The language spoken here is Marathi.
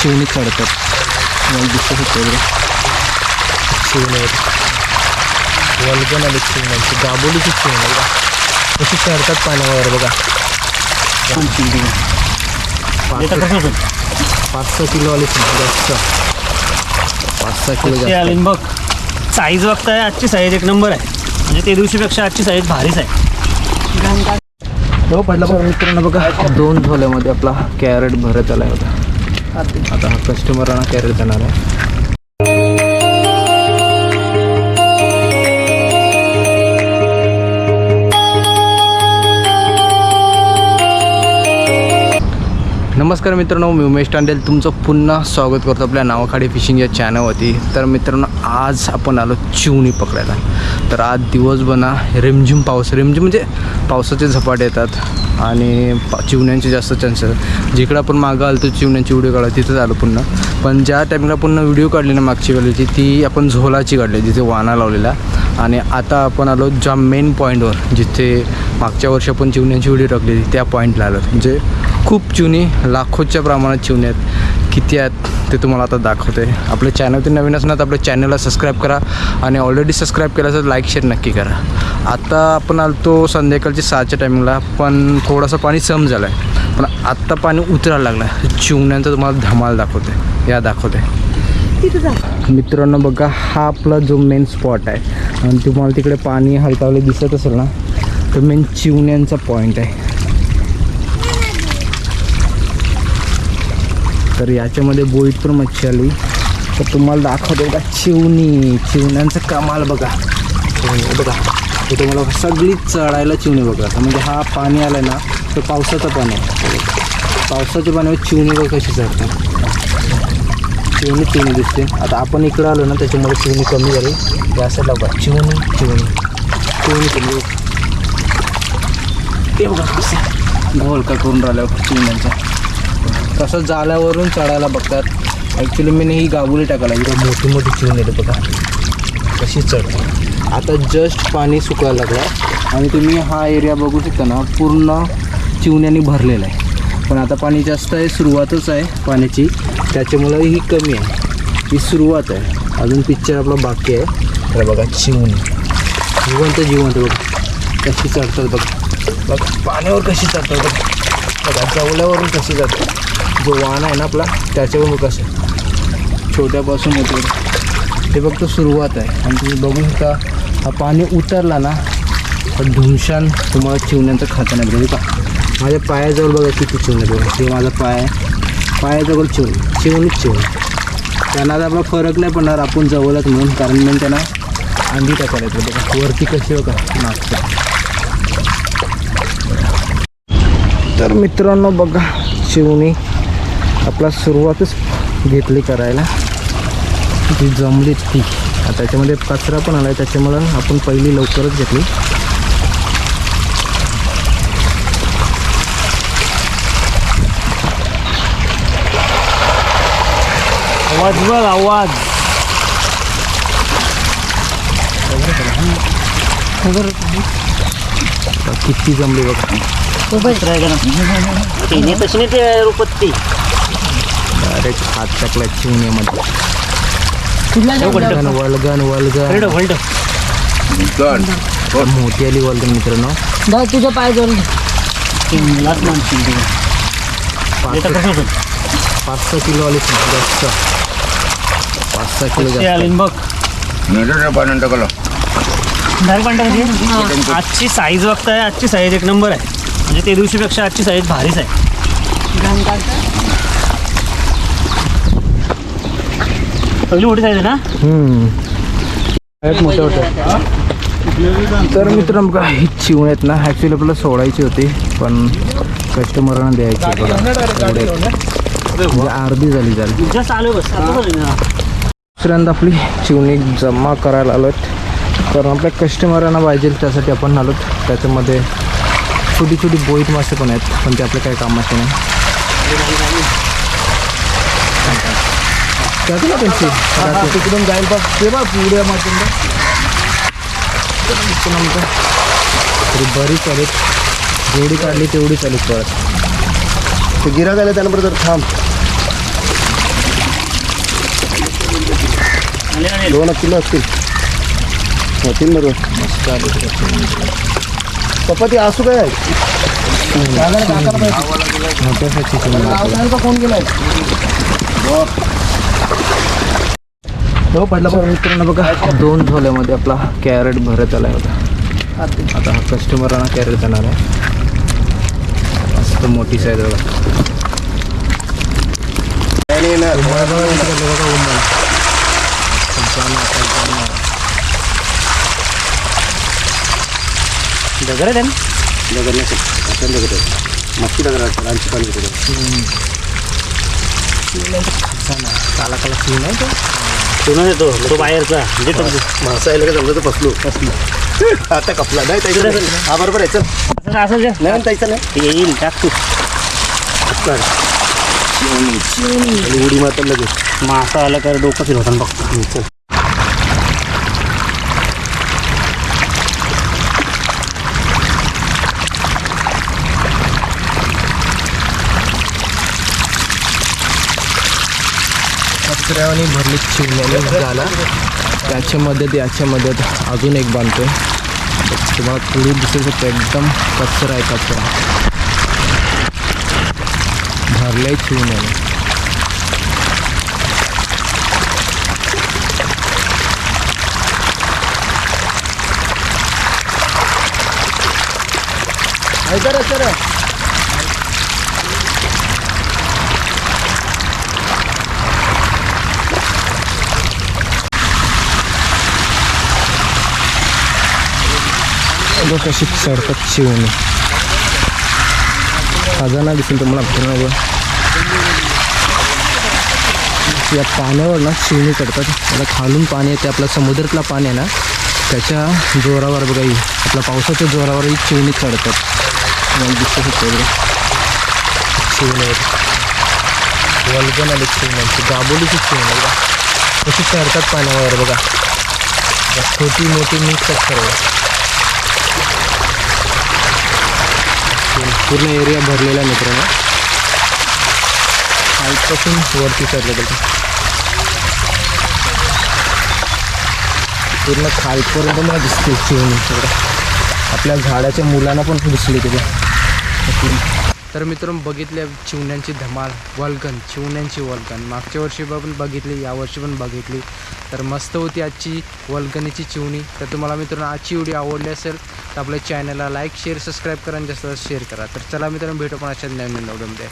चिवणी चढतात मला दिसत होतं वगैरे चिवणी आहेत वल्गन आले चिवण्यांची दाबोलीची चिवणी आहे बघा कशी चढतात पाण्यावर बघा पाच पाच सहा किलो आले जास्त पाच सहा किलो आले बघ साईज बघताय आजची साईज एक नंबर आहे. म्हणजे ते दिवशीपेक्षा आजची साईज भारीच आहे. हो पडला बघा मित्रांनो बघा दोन झोल्यामध्ये आपला कॅरेट भरत आला होता आता हा कस्टमरांना कॅरेट देणार आहे नमस्कार मित्रांनो मी उमेश टांडेल. तुमचं पुन्हा स्वागत करतो आपल्या नावाखाडी फिशिंग या चॅनलवरती तर मित्रांनो आज आपण आलो चिवणी पकडायला. तर आज दिवसभर ना रिमझिम पाऊस रिमझिम म्हणजे पावसाचे झपाटे येतात आणि चिवण्यांचे जास्त चान्सेस जिकडं आपण मागं आलो तर चिवण्यांची व्हिडिओ काढा तिथंच आलो पुन्हा. पण ज्या टाईमला पुन्हा व्हिडिओ काढली ना मागची वेळेची ती आपण झोलाची काढली जिथे वाना लावलेला. आणि आता आपण आलो ज्या मेन पॉईंटवर जिथे मागच्या वर्षी आपण चिवण्यांची उडी टाकलेली त्या पॉईंटला आलो. म्हणजे खूप चिवणी लाखोच्या प्रमाणात चिवणी आहेत. किती आहेत ते तुम्हाला आता दाखवते. आप चॅनल ते नवीन असणार तर आपल्या चॅनलला सबस्क्राईब करा आणि ऑलरेडी सबस्क्राईब केलं तर लाईक शेअर नक्की करा. आता आपण आलतो संध्याकाळच्या सहाच्या टायमिंगला पण थोडंसं पाणी सम झालं आहे पण आत्ता पाणी उतरायला लागलं आहे चिवण्यांचा तुम्हाला धमाल दाखवते. या दाखवते. मित्रांनो बघा हा आपला जो मेन स्पॉट आहे. आणि तुम्हाला तिकडे पाणी हलकावले दिसत असेल ना तो मेन चिवण्यांचा पॉईंट आहे. तर याच्यामध्ये बोईट पण मच्छी आली. तर तुम्हाला दाखवतो बघा चिवणी चिवण्यांचं कमाल बघा. बघा. ते तुम्हाला सगळी चढायला चिवणी बघा. म्हणजे हा पाणी आलं ना तर पावसाचं पाणी आहे. पावसाच्या पाण्यावर चिवणी बघ कशी चढते. चिवणी चिवणी दिसते. आता आपण इकडं आलो ना त्याच्यामुळे चिवणी कमी झाली. या साईडला बघा. चिवणी चिवणी. चिवणी कमी ते बघा कसं गोलका करून राहिल्यावर चिवण्यांचा. तसं जाल्यावरून चढायला बघतात. ॲक्च्युली मी ही गाबुली टाकायला. इथं मोठी मोठी चिवणी येते बघा. कशी चढते. आता जस्ट पाणी सुकायला लागलं. आणि तुम्ही हा एरिया बघू शकता ना पूर्ण चिवण्याने भरलेला आहे. पण आता पाणी जास्त आहे सुरुवातच आहे पाण्याची. त्याच्यामुळं ही कमी आहे. ही सुरुवात आहे. अजून पिक्चर आपला बाकी आहे. तर बघा चिवणी जिवंत जिवंत बघ. कशी चढतात बघ. बघ पाण्यावर कशी चढतात बघ. बघा जवल्यावरून कशी जातात. जो वाण आहे ना आपला त्याच्यावरून कसं छोट्यापासून येतो ते फक्त सुरुवात आहे. आणि तुम्ही बघू शकता हा पाणी उतरला ना तर धुमशान तुम्हाला चिवण्याचं खातं नाही बघा का माझ्या पायाजवळ बघा किती चिवणे बघा. हे माझा पाय पायाजवळ चिवणी चिवणीच चिवणी त्यांना आता आपला फरक नाही पडणार आपण जवळच म्हणून. कारण मी त्यांना अंडी टाकायला येतो. बघा वरती कशी बघा. नाचतं तर मित्रांनो बघा शिवणी आपला सुरुवातच घेतली करायला. ती जमली ती. आता त्याच्यामध्ये कचरा पण आला आहे त्याच्यामुळं आपण पहिली लवकरच घेतली. आवाज बघ आवाज. किती जमली बघा. तिने तशी नाही ते रुपत्ती. डायरेक्ट हात टाकला चिवण्यामध्ये वल्गन वल्गन वल्गन. वर्ल्ड मोठी आली वल्गन मित्रांनो. तुझ्या पाय लाच माणशी पाच सहा- किलो आली जास्त पाच सहा किलो आले जास्त बघ टाकलं आजची साईज बघताय आजची साईज एक नंबर आहे म्हणजे ते दिवशीपेक्षा आजची साईज भारीच आहे पहिली मोठी साईज आहे ना मोठं होतं तर मित्रांनो बघा ही चिवण आहेत ना ॲक्च्युली आपल्याला सोडायची होती पण कस्टमरांना द्यायची अर्धी झाली झाली. दुसऱ्यांदा आपली चिवणी जमा करायला आलो कारण आपल्या कस्टमरांना पाहिजे त्यासाठी आपण आलो त्याच्यामध्ये छोटी छोटी बोईट मासे पण आहेत पण ते आपल्या काही कामाचे नाही. त्यांची तिकडून जाईल ते पुढे तरी बरीच चालेल जेवढी काढली तेवढी चालेल परत. ते गिराक आलं त्यानंतर तर थांब. दोन किलो असतील. होतील बरोबर. पप्पा ते असू काय आहे? फोन हो मित्रांनो बघा. दोन झोल्यामध्ये आपला कॅरेट भरत आला होता आता हा कस्टमरांना कॅरेट जाणार आहे. मस्त मोठी साईज बघा दगड आहे ना मच्छी दगड लांची पाणी काला काला सीन आहे तो येतो तो बाहेरचा म्हणजे तो मासा यायला का जमलं तर फसलो फसलो आता कपला नाही त्याचं नाही. हा बरोबर आहे चल असं नाही त्याचं नाही येईल टाक तू उडी मारतात लगेच मासा आला तर डोकं फिरवताना बघतो चल कचऱ्याने भरली चिवण्याने झाला. त्याच्यामध्ये त्याच्यामध्ये अजून एक बांधतो तुम्हाला थोडी दिसू तर एकदम कचरा आहे कचरा भरलाय चिवण्याने ऐका रे. बघ कशी चढतात चिवणी खजाना दिसेल तुम्हाला पूर्ण या पाण्यावर ना शिवणी चढतात त्याला खालून पाणी येते. आपलं समुद्रातलं पाणी आहे ना त्याच्या जोरावर बघा ही. आपल्या पावसाच्या जोरावरही शिवणी चढतात मला दिसू होतं बघा चिवणीवर आले चिवण्यांची दाबोलीची चिवणी बघा. कशी चढतात पाण्यावर बघा. छोटी मोठी मिक्स असतात पूर्ण एरिया भरलेला आहे मित्रांनो. खालपासून वरती चढलं बघा. पूर्ण खालपर्यंत मला दिसते चिवणी सगळं. आपल्या झाडाच्या मुलांना पण दिसली तिथे. तर मित्रांनो बघितल्या चिवण्यांची धमाल वल्गन चिवण्यांची वल्गन मागच्या वर्षी पण बघितली यावर्षी पण बघितली. तर मस्त होती आजची वल्गनीची चिवणी. तर तुम्हाला मित्रांनो आजची व्हिडिओ आवडली असेल तर आपल्या चॅनलला लाईक शेअर सबस्क्राईब करा आणि जास्त शेअर करा. तर चला मित्रांनो भेटू पण अशा नवीन व्हिडिओमध्ये